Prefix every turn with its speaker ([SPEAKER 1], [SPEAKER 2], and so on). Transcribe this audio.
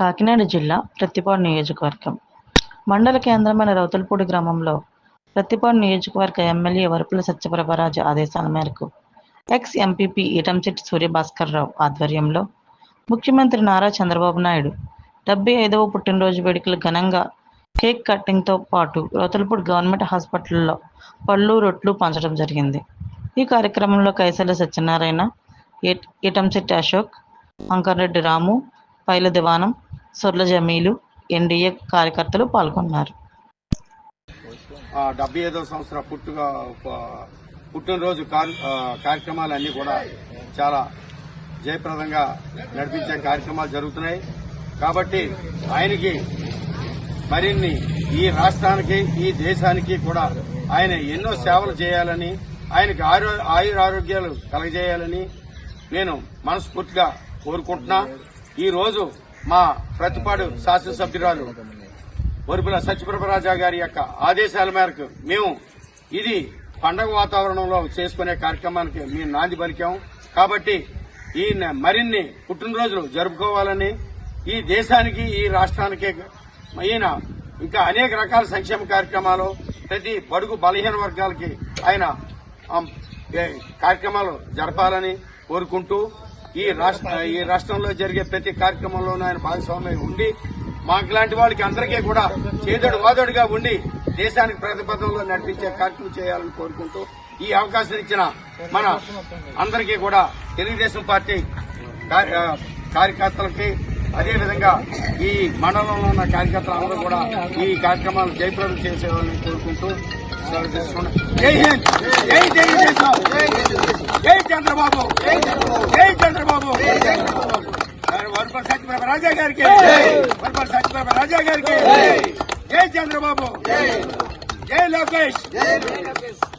[SPEAKER 1] కాకినాడ జిల్లా ప్రత్తిపాడు నియోజకవర్గం. మండల కేంద్రమైన రౌతులపూడి గ్రామంలో ప్రత్తిపాడు నియోజకవర్గ ఎమ్మెల్యే వరపుల సత్యప్రభరాజు ఆదేశాల మేరకు ఎక్స్ ఎంపీపీ ఈటంశెట్టి సూర్యభాస్కర్రావు ఆధ్వర్యంలో ముఖ్యమంత్రి నారా చంద్రబాబు నాయుడు డెబ్బై ఐదవ పుట్టినరోజు వేడుకలు ఘనంగా కేక్ కట్టింగ్తో పాటు రౌతులపూడి గవర్నమెంట్ హాస్పిటల్లో పళ్ళు రొట్లు పంచడం జరిగింది. ఈ కార్యక్రమంలో కైసల సత్యనారాయణ ఈట్- ఈటంశెట్టి అశోక్ అంకర్రెడ్డి రాము పైల దివానం సొర్ల జమీలు ఎన్డీఏ కార్యకర్తలు పాల్గొన్నారు.
[SPEAKER 2] డెబ్బై ఐదవ సంవత్సర పుట్టుక పుట్టినరోజు కార్యక్రమాలన్నీ కూడా చాలా జయప్రదంగా నడిపించే కార్యక్రమాలు జరుగుతున్నాయి. కాబట్టి ఆయనకి మరిన్ని ఈ రాష్ట్రానికి ఈ దేశానికి కూడా ఆయన ఎన్నో సేవలు చేయాలని ఆయనకి ఆరో ఆయురారోగ్యాలు కలగజేయాలని నేను మనస్ఫూర్తిగా కోరుకుంటున్నా. ఈరోజు మా ప్రతిపాడు శాసనసభ్యురాలు వరుపుల సత్యప్రభరాజా గారి యొక్క ఆదేశాల మేరకు మేము ఇది పండగ వాతావరణంలో చేసుకునే కార్యక్రమానికి మేము నాంది పలికాం. కాబట్టి ఈ మరిన్ని పుట్టినరోజులు జరుపుకోవాలని ఈ దేశానికి ఈ రాష్ట్రానికి ఈయన ఇంకా అనేక రకాల సంక్షేమ కార్యక్రమాలు ప్రతి బడుగు బలహీన వర్గాలకి ఆయన కార్యక్రమాలు జరపాలని కోరుకుంటూ ఈ రాష్ట్ర ఈ రాష్ట్రంలో జరిగే ప్రతి కార్యక్రమంలోనూ ఆయన భాగస్వామ్యం ఉండి మాకులాంటి వాళ్ళకి అందరికీ కూడా చేదోడు వాదోడుగా ఉండి దేశానికి ప్రతిపదంలో నడిపించే కార్యక్రమం చేయాలని కోరుకుంటూ ఈ అవకాశం ఇచ్చిన మన అందరికీ కూడా తెలుగుదేశం పార్టీ కార్య- కార్యకర్తలకి అదేవిధంగా ఈ మండలంలో ఉన్న కార్యకర్తలు అందరూ కూడా ఈ కార్యక్రమాలు జయప్రదం చేసేవాళ్ళని కోరుకుంటూ సెలవు జై హింద్! జై తెలుగుదేశం! జై చంద్రబాబు జై చంద్రబాబు వరపల్ సత్యప్రభ రాజా గారికి. వరపల్ సత్యప్రభ రాజా గారికి. జై. చంద్రబాబు. జై లోకేష్.